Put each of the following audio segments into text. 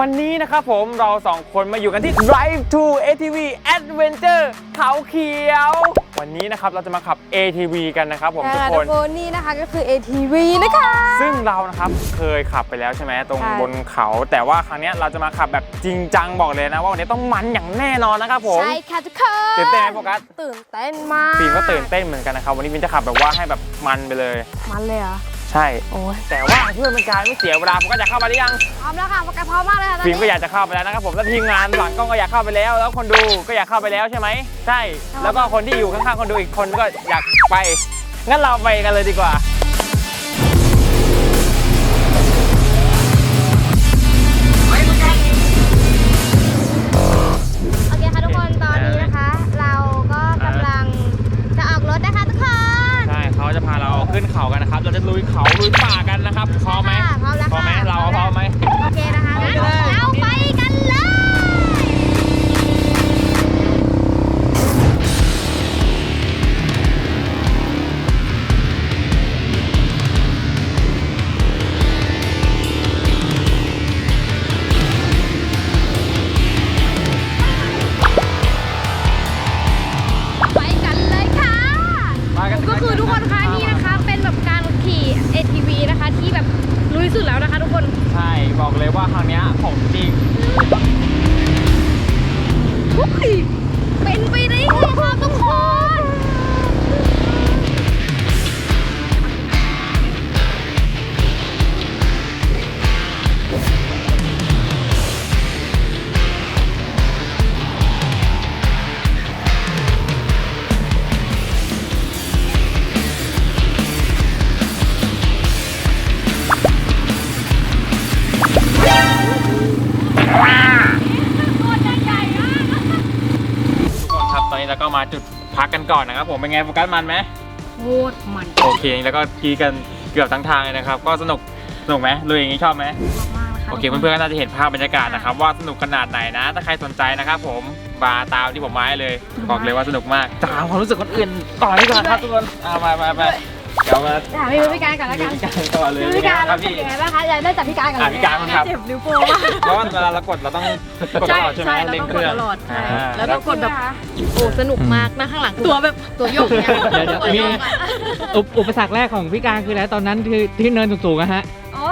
วันนี้นะครับผมเราสองคนมาอยู่กันที่ Drive to ATV Adventure เขาเขียว วันนี้นะครับเราจะมาขับ ATV กันนะครับผมทุกค่ะคทุนกคนนี่นะคะก็คือ ATV นะคะ ซึ่งเรานะครับเคยขับไปแล้วใช่ไหมตรงใช่ บนเขา แต่ว่าครั้งเนี้ยเราจะมาขับแบบจริงจังบอกเลยนะ ว่าวันนี้ต้องมันอย่างแน่นอนนะครับผม ใช่ค่ะทุกคนตื่นเต้นไหมโฟกัส ตื่นเต้นมากฟิล์มก็ตื่นเต้นเหมือนกันนะครับ วันนี้ฟิล์มจะขับแบบว่าให้แบบมันไปเลย มันเลยเหรอ ใช่ โอ้ยแต่ว่าเพื่อเป็นการไม่เสียเวลาผมก็จะเข้ามาหรือยังพร้อมแล้วค่ะโฟกัสพร้อมมากเลยค่ะตอนฟิล์มนี้ก็อยากจะเข้าไปแล้วนะครับผมแล้วทีมงานหลังกล้องก็อยากเข้าไปแล้ว แล้วคนดูก็อยากเข้าไปแล้วใช่ไหมใช่ แล้วก็คนที่อยู่ข้างๆคนดูอีกคนก็อยากไปงั้นเราไปกันเลยดีกว่า นะครับ เราจะลุยเขาลุยป่ากันนะครับพร้อมไหม บอกเลยว่าครั้งนี้ของจริงเป็นไปได้ไงครับทุกคน มาจุดพักกันก่อนนะครับผมเป็นไงโฟกัสมันไหมโคตรมันโอเคแล้วก็ขี่กันเกือบทั้งทางเลยนะครับ ก็สนุกสนุกไหมลุยอย่างนี้ชอบไหมมากๆนะคะโอเคเพื่อนๆก็น่าจะเห็นภาพบรรยากาศนะครับว่าสนุกขนาดไหนนะ ถ้าใครสนใจนะครับผมมาตามที่ผมมาให้เลยบอกเลยว่าสนุกมากตามความรู้สึกคนอื่นต่อดีกว่าครับทุกคนเอามามามา เดี๋ยวมาถามพี่พิการก่อนแล้วดูกันพี่การก่อนเลยพี่พิการคเรารับเป็นพี่ยังไงบ้างคะอยากได้จากพี่การก่อนอะพี่การครับเจ็บนิ้วโป้งมากเพราะว่าเวลาเรากดเราต้องกดตลอดใช่ไหมเร่งเครื่องตลอดใช่อ่าแล้วก็กดแบบโอ้สนุกมากนะข้างหลังตัวแบบตัวโยกเนี่ยเดี๋ยวเดี๋ยวตัวโยมีกอะอุปอุปสรรคแรกของพี่การคืออะไรตอนนั้นคือที่เนินสูงๆอะฮะอ๋อ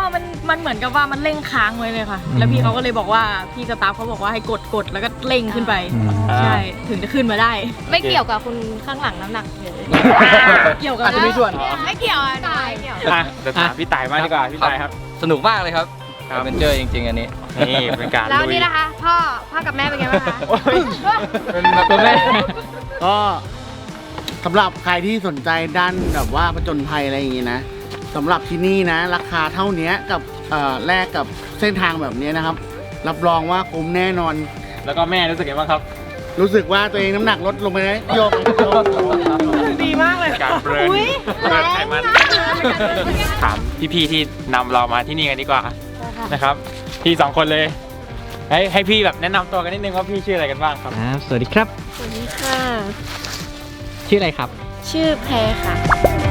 มันมันเหมือนกับว่ามันเร่งค้างไว้เลยค่ะ แล้วพี่เขาก็เลยบอกว่าพี่สตาฟเขาบอกว่าให้กดกดแล้วก็เร่งขึ้นไปอืมใช่ ถึงจะขึ้นมาได้ ไม่เกี่ยวกับคุณข้างหลังน้ำหนักเลยเกี่ยวกับอาจจะมีส่วน ไม่เกี่ยวอะไม่เกี่ยวอะเดี๋ยวถามพี่ต่ายมากดีกว่าพี่ต่ายครับ สนุกมากเลยครับครับเวนเจอร์จริง ๆ อันนี้ นี่เป็นการแล้วลุยนี่นะคะ พ่อพ่อกับแม่เป็นไงบ้างคะโอ้ยเป็นแบบตัวแม่ก็สำหรับใครที่สนใจด้านแบบว่าผจญภัยอะไรอย่างงี้นะ สำหรับที่นี่นะ ราคาเท่าเนี้ยกับเอ่อแลกกับเส้นทางแบบนี้นะครับ รับรองว่าคุ้มแน่นอน แล้วก็แม่รู้สึกยังไงบ้างครับ รู้สึกว่าตัวเองน้ำหนักลดลงไปเลยโยกโยกดีมากเลยการเบิร์นเบิร์นไขมันถามพี่ๆที่นำเรามาที่นี่กันดีกว่านะครับ พี่สองคนเลยให้ให้พี่แบบแนะนำตัวกันนิดนึงว่าพี่ชื่ออะไรกันบ้างครับอ่าสวัสดีครับ สวัสดีค่ะ ชื่ออะไรครับ ชื่อแพรค่ะ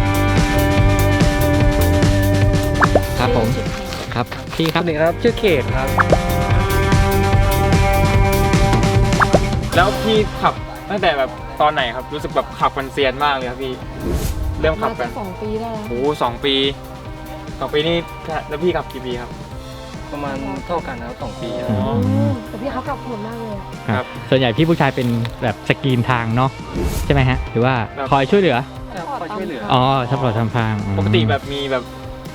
ครับผมครับพี่ครับนี่ครับ ชื่อเขตครับ แล้วพี่ขับตั้งแต่แบบตอนไหนครับรู้สึกแบบขับกันเซียนมากเลยครับพี่เริ่มขับกันสองปีได้แล้วโอ้โหสองปีสองปีนี่แล้วพี่ขับกี่ปีครับประมาณเท่ากันนะครับสองปีอ๋อแต่พี่เขาขับโหดมากเลยอะครับส่วนใหญ่พี่ผู้ชายเป็นแบบสกรีนทางเนาะใช่ไหมฮะหรือว่าแบบคอยช่วยเหลือ คอยช่วยเหลือ อ๋อซัพพอร์ตทำทางอืมปกติแบบมีแบบ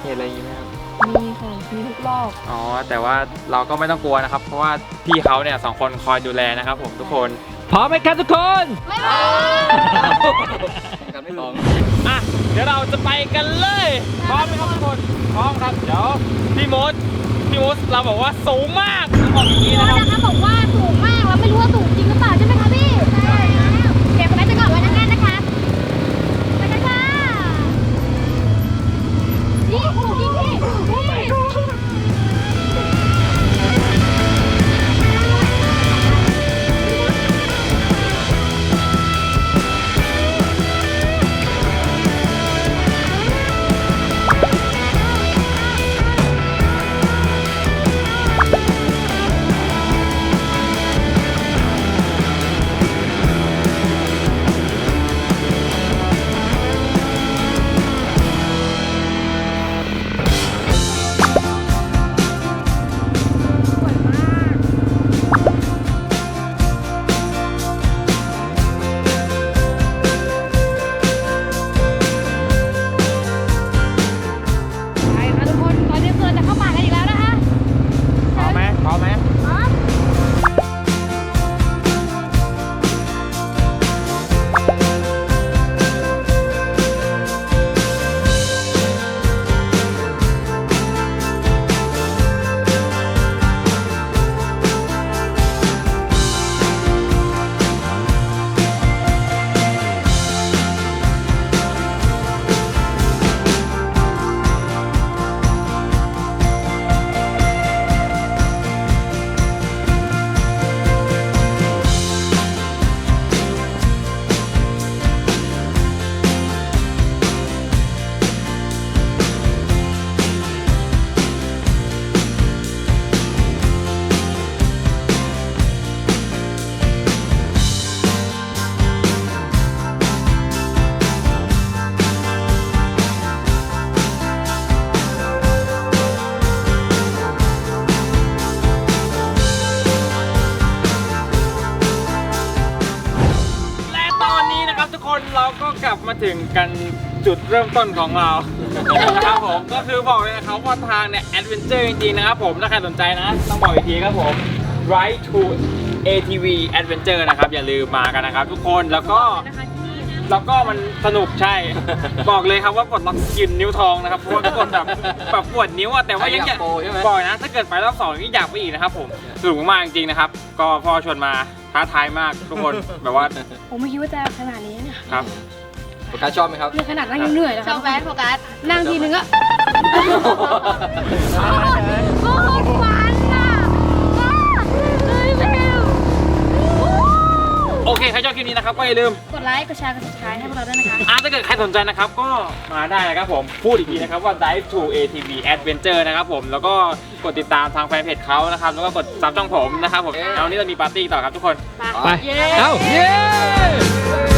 เหตุอะไรอย่างงี้ไห มครับมีค่ะมีทุกรอบอ๋อแต่ว่าเราก็ไม่ต้องกลัวนะครับ เพราะว่าพี่เขาเนี่ยสองคนคอยดูแลนะครับผมทุกคนพร้อมไหมครับทุกคนไม่พอกันไม่ลองอะเดี๋ยวเราจะไปกันเลยพร้อมไหมครับทุกคนพร้อมครับเดี๋ยวพี่มดพี่มดเราบอกว่าสูงมากต้องบอกอย่างนี้พี่นะโอ๊ครับตนะคะบอกว่าสูงมากแล้วไม่รู้ว่าสูง มาถึงกันจุดเริ่มต้นของเรา นะครับผมก็คือบอกเลยนะครับว่าทางเนี่ยแอดเวนเจอร์จริงๆนะครับผมถ้าใครสนใจนะต้องบอกอีกทีครับผม Ride to ATV Adventure นะครับ อย่าลืมมากันนะครับทุกคนแล้วก็แล้วก็มันสนุกใช่ บอกเลยครับว่าปลดล็อกกินนิ้วทองนะครับเพราะว่าทุกคนแบบแบบปวดนิ้วอะแต่ว่ายังอยากใครอยากโปรใช่ไหมบอกนะ ถ้าเกิดไปรอบสองนี่อยากไปอีกนะครับผมสนุกมากๆจริงๆนะครับ ก็พ่อชวนมา ท้าทายมากทุกคน แบบว่าผมไม่คิดว่าจะขนาดนี้เนี่ยครับ โฟกัสชอบไหมครับ เนี่ยขนาดนั่งยังเหนื่อยแล้วชอบแวโฟกัสนั่งทีนึงก็โคตรมันอะเฮ้ยแมวโอเค ใครชอบคลิปนี้นะครับ ก็อย่าลืมกด ไลค์ กดแชร์ กด subscribe ให้พวกเราด้วยนะคะ อะถ้าเกิดใครสนใจนะครับ ก็มาได้นะครับผม พูดอีกทีนะครับว่า Dive to ATV Adventure นะครับผม แล้วก็กดติดตามทางแฟนเพจเขานะครับ แล้วก็กดซับช่องผมนะครับผมเอาวันนี้เรามีปาร์ตี้ต่อครับทุกคน ไปเอ้า เย้